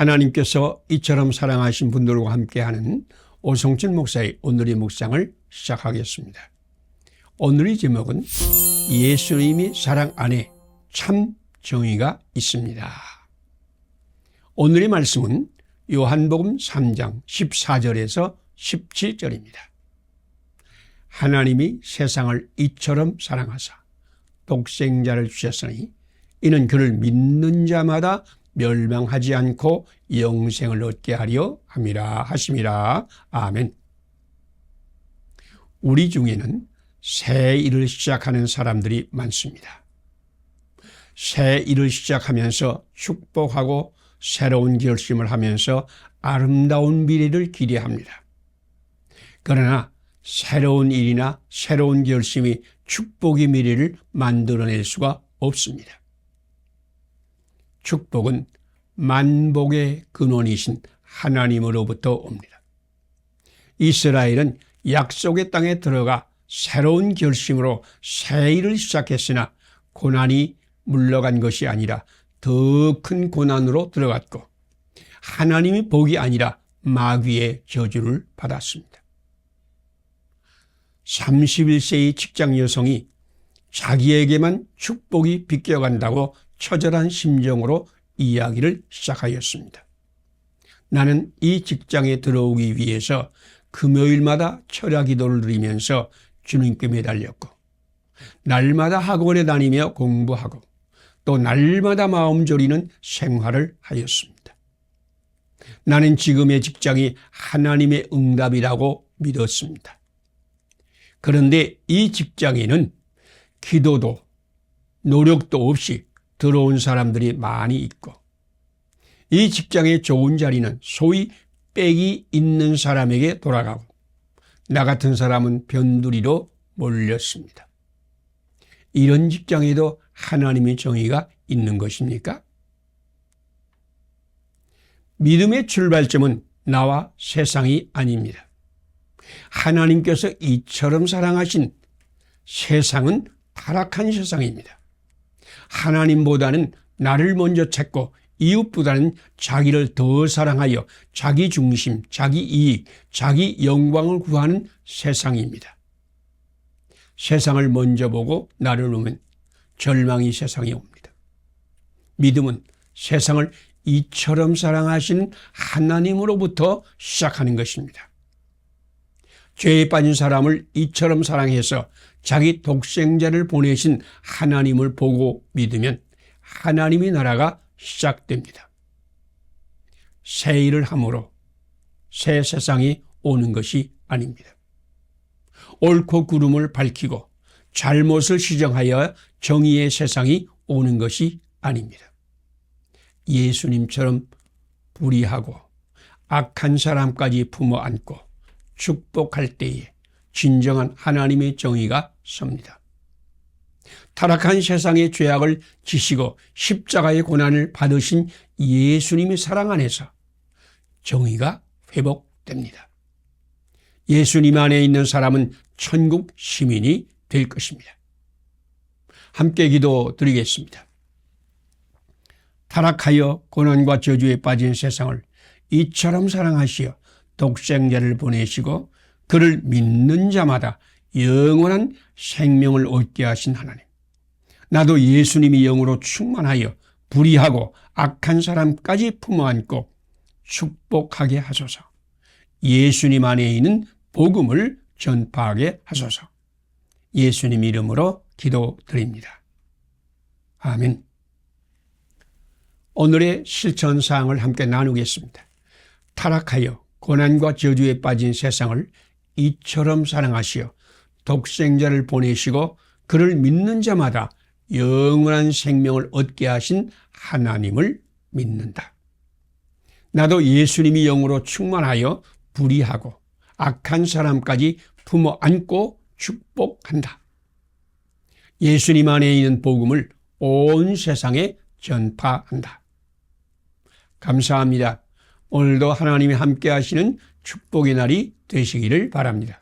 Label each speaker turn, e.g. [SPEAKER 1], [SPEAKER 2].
[SPEAKER 1] 하나님께서 이처럼 사랑하신 분들과 함께하는 오성진 목사의 오늘의 묵상을 시작하겠습니다. 오늘의 제목은 예수님이 사랑 안에 참 정의가 있습니다. 오늘의 말씀은 요한복음 3장 14절에서 17절입니다. 하나님이 세상을 이처럼 사랑하사 독생자를 주셨으니 이는 그를 믿는 자마다 멸망하지 않고 영생을 얻게 하려 함이라 하심이라. 아멘. 우리 중에는 새 일을 시작하는 사람들이 많습니다. 새 일을 시작하면서 축복하고 새로운 결심을 하면서 아름다운 미래를 기대합니다. 그러나 새로운 일이나 새로운 결심이 축복의 미래를 만들어낼 수가 없습니다. 축복은 만복의 근원이신 하나님으로부터 옵니다. 이스라엘은 약속의 땅에 들어가 새로운 결심으로 새 일을 시작했으나 고난이 물러간 것이 아니라 더 큰 고난으로 들어갔고 하나님이 복이 아니라 마귀의 저주를 받았습니다. 31세의 직장 여성이 자기에게만 축복이 비껴간다고 처절한 심정으로 이야기를 시작하였습니다. 나는 이 직장에 들어오기 위해서 금요일마다 철야 기도를 드리면서 주님께 매달렸고, 날마다 학원에 다니며 공부하고, 또 날마다 마음 졸이는 생활을 하였습니다. 나는 지금의 직장이 하나님의 응답이라고 믿었습니다. 그런데 이 직장에는 기도도 노력도 없이 들어온 사람들이 많이 있고 이 직장의 좋은 자리는 소위 빽이 있는 사람에게 돌아가고 나 같은 사람은 변두리로 몰렸습니다. 이런 직장에도 하나님의 정의가 있는 것입니까? 믿음의 출발점은 나와 세상이 아닙니다. 하나님께서 이처럼 사랑하신 세상은 타락한 세상입니다. 하나님보다는 나를 먼저 찾고 이웃보다는 자기를 더 사랑하여 자기 중심, 자기 이익, 자기 영광을 구하는 세상입니다. 세상을 먼저 보고 나를 놓으면 절망이 세상에 옵니다. 믿음은 세상을 이처럼 사랑하시는 하나님으로부터 시작하는 것입니다. 죄에 빠진 사람을 이처럼 사랑해서 자기 독생자를 보내신 하나님을 보고 믿으면 하나님의 나라가 시작됩니다. 새 일을 함으로 새 세상이 오는 것이 아닙니다. 옳고 구름을 밝히고 잘못을 시정하여 정의의 세상이 오는 것이 아닙니다. 예수님처럼 불의하고 악한 사람까지 품어 안고 축복할 때에 진정한 하나님의 정의가 섭니다. 타락한 세상의 죄악을 지시고 십자가의 고난을 받으신 예수님의 사랑 안에서 정의가 회복됩니다. 예수님 안에 있는 사람은 천국 시민이 될 것입니다. 함께 기도 드리겠습니다. 타락하여 고난과 저주에 빠진 세상을 이처럼 사랑하시어 독생자를 보내시고 그를 믿는 자마다 영원한 생명을 얻게 하신 하나님. 나도 예수님이 영으로 충만하여 불의하고 악한 사람까지 품어 안고 축복하게 하소서. 예수님 안에 있는 복음을 전파하게 하소서. 예수님 이름으로 기도드립니다. 아멘. 오늘의 실천 사항을 함께 나누겠습니다. 타락하여 고난과 저주에 빠진 세상을 이처럼 사랑하시어 독생자를 보내시고 그를 믿는 자마다 영원한 생명을 얻게 하신 하나님을 믿는다. 나도 예수님이 영으로 충만하여 불의하고 악한 사람까지 품어 안고 축복한다. 예수님 안에 있는 복음을 온 세상에 전파한다. 감사합니다. 오늘도 하나님이 함께 하시는 축복의 날이 되시기를 바랍니다.